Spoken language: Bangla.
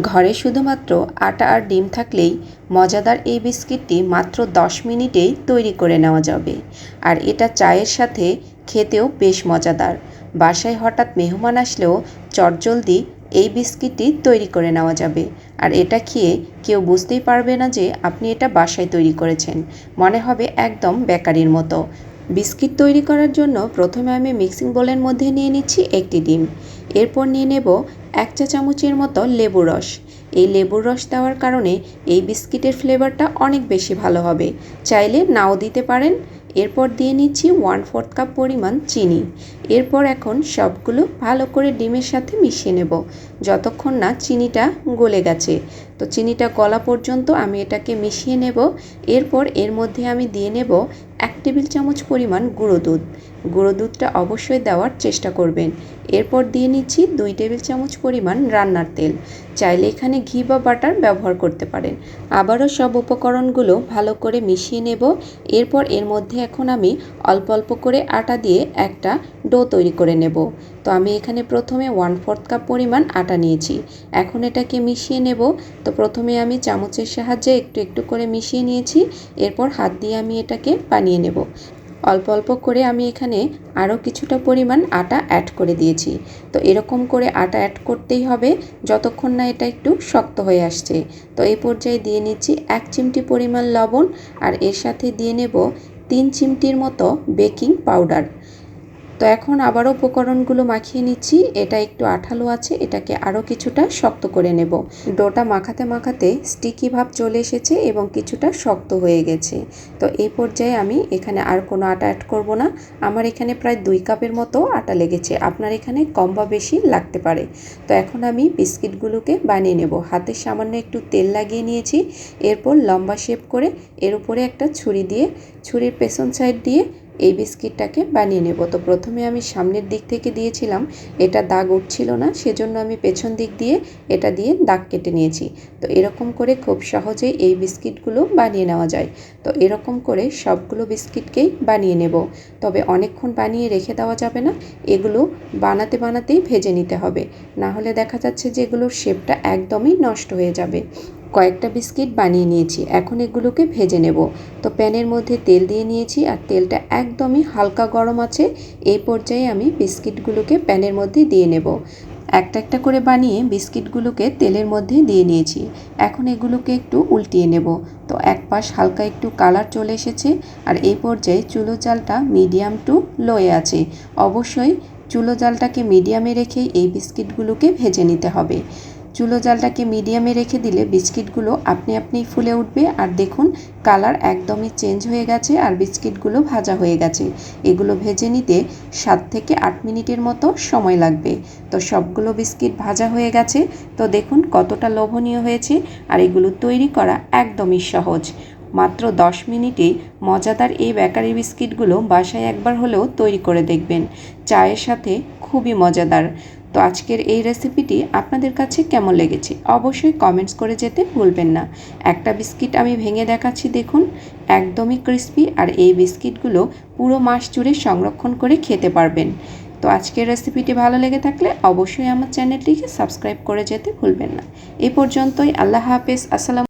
ঘরে শুধুমাত্র আটা আর ডিম থাকলেই মজাদার এই বিস্কিটটি মাত্র দশ মিনিটেই তৈরি করে নেওয়া যাবে। আর এটা চায়ের সাথে খেতেও বেশ মজাদার। বাসায় হঠাৎ মেহমান আসলেও চটজলদি এই বিস্কিটটি তৈরি করে নেওয়া যাবে। আর এটা খেয়ে কেউ বুঝতেই পারবে না যে আপনি এটা বাসায় তৈরি করেছেন। মনে হবে একদম বেকারির মতো। বিস্কিট তৈরি করার জন্য প্রথমে আমি মিক্সিং বোলের মধ্যে নিয়ে নিচ্ছি একটি ডিম। এরপর নিয়ে নেব এক চা চামচের মতো লেবু রস। এই লেবুর রস দেওয়ার কারণে এই বিস্কিটের ফ্লেভারটা অনেক বেশি ভালো হবে। চাইলে নাও দিতে পারেন। এরপর দিয়ে নিচ্ছি ওয়ান ফোর্থ কাপ পরিমাণ চিনি। এরপর এখন সবগুলো ভালো করে ডিমের সাথে মিশিয়ে নেব। যতক্ষণ না চিনিটা গলে গেছে। তো চিনিটা গলা পর্যন্ত আমি এটাকে মিশিয়ে নেব। এরপর এর মধ্যে আমি দিয়ে নেব এক টেবিল চামচ পরিমাণ গুঁড়ো দুধ। গুঁড়ো দুধটা অবশ্যই দেওয়ার চেষ্টা করবেন। এরপর দিয়ে নিচ্ছি দুই টেবিল চামচ পরিমাণ রান্নার তেল। চাইলে এখানে ঘি বা বাটার ব্যবহার করতে পারেন। আবারও সব উপকরণগুলো ভালো করে মিশিয়ে নেব। এরপর এর মধ্যে এখন আমি অল্প অল্প করে আটা দিয়ে একটা ডো তৈরি করে নেব। তো আমি এখানে প্রথমে ওয়ান ফোর্থ কাপ পরিমাণ আটা নিয়েছি। এখন এটাকে মিশিয়ে নেব। তো প্রথমে আমি চামচের সাহায্যে একটু একটু করে মিশিয়ে নিয়েছি। এরপর হাত দিয়ে আমি এটাকে বানিয়ে নেব। অল্প অল্প করে আমি এখানে আরও কিছুটা পরিমাণ আটা অ্যাড করে দিয়েছি। তো এরকম করে আটা অ্যাড করতেই হবে, যতক্ষণ না এটা একটু শক্ত হয়ে আসছে। তো এই পর্যায়ে দিয়ে নিচ্ছি এক চিমটি পরিমাণ লবণ আর এর সাথে দিয়ে নেব তিন চিমটির মতো বেকিং পাউডার। তো এখন আবারও উপকরণগুলো মাখিয়ে নিচ্ছি। এটা একটু আঠালো আছে, এটাকে আরও কিছুটা শক্ত করে নেব। ডোটা মাখাতে মাখাতে স্টিকি ভাব চলে এসেছে এবং কিছুটা শক্ত হয়ে গেছে। তো এই পর্যায়ে আমি এখানে আর কোনো আটা অ্যাড করব না। আমার এখানে প্রায় দুই কাপের মতো আটা লেগেছে। আপনার এখানে কম বা বেশি লাগতে পারে। তো এখন আমি বিস্কিটগুলোকে বানিয়ে নেব। হাতে সামান্য একটু তেল লাগিয়ে নিয়েছি। এরপর লম্বা শেপ করে এর উপরে একটা ছুরি দিয়ে, ছুরির পেছন সাইড দিয়ে এই বিস্কিটটাকে বানিয়ে নেব। তো প্রথমে আমি সামনের দিক থেকে দিয়েছিলাম, এটা দাগ উঠছিল না, সেজন্য আমি পেছন দিক দিয়ে এটা দিয়ে দাগ কেটে নিয়েছি। তো এরকম করে খুব সহজেই এই বিস্কিটগুলো বানিয়ে নেওয়া যায়। তো এরকম করে সবগুলো বিস্কিটকেই বানিয়ে নেব। তবে অনেকক্ষণ বানিয়ে রেখে দেওয়া যাবে না, এগুলো বানাতে বানাতেই ভেজে নিতে হবে। না হলে দেখা যাচ্ছে যে এগুলোর শেপটা একদমই নষ্ট হয়ে যাবে। কয়েকটা বিস্কিট বানিয়ে নিয়েছি। এখন এগুলোকে ভেজে নেব। তো প্যানের মধ্যে তেল দিয়ে নিয়েছি আর তেলটা একদমই হালকা গরম আছে। এই পর্যায়ে আমি বিস্কিটগুলোকে প্যানের মধ্যে দিয়ে নেব। একটা একটা করে বানিয়ে বিস্কিটগুলোকে তেলের মধ্যে দিয়ে নিয়েছি। এখন এগুলোকে একটু উল্টিয়ে নেব। তো এক পাশ হালকা একটু কালার চলে এসেছে আর এই পর্যায়ে চুলো চালটা মিডিয়াম টু লোয়ে আছে। অবশ্যই চুলো জালটাকে মিডিয়ামে রেখেই এই বিস্কিটগুলোকে ভেজে নিতে হবে। চুলো জালটাকে মিডিয়ামে রেখে দিলে বিস্কিটগুলো আপনি আপনি ফুলে উঠবে। আর দেখুন, কালার একদমই চেঞ্জ হয়ে গেছে আর বিস্কিটগুলো ভাজা হয়ে গেছে। এগুলো ভেজে নিতে সাত থেকে আট মিনিটের মতো সময় লাগবে। তো সবগুলো বিস্কিট ভাজা হয়ে গেছে। তো দেখুন কতটা লোভনীয় হয়েছে। আর এগুলো তৈরি করা একদমই সহজ। মাত্র দশ মিনিটে মজাদার এই বেকারি বিস্কিটগুলো বাসায় একবার হলেও তৈরি করে দেখবেন। চায়ের সাথে খুবই মজাদার। তো আজকের এই রেসিপিটি আপনাদের কাছে কেমন লেগেছে অবশ্যই কমেন্টস করে যেতে ভুলবেন না। একটা বিস্কিট আমি ভেঙে দেখাচ্ছি, দেখুন। একদমই ক্রিস্পি আর এই বিস্কিটগুলো পুরো মাস জুড়ে সংরক্ষণ করে খেতে পারবেন। তো আজকের রেসিপিটি ভালো লেগে থাকলে অবশ্যই আমার চ্যানেলটিকে সাবস্ক্রাইব করে যেতে ভুলবেন না। এ পর্যন্তই, আল্লাহ হাফেজ, আসসালাম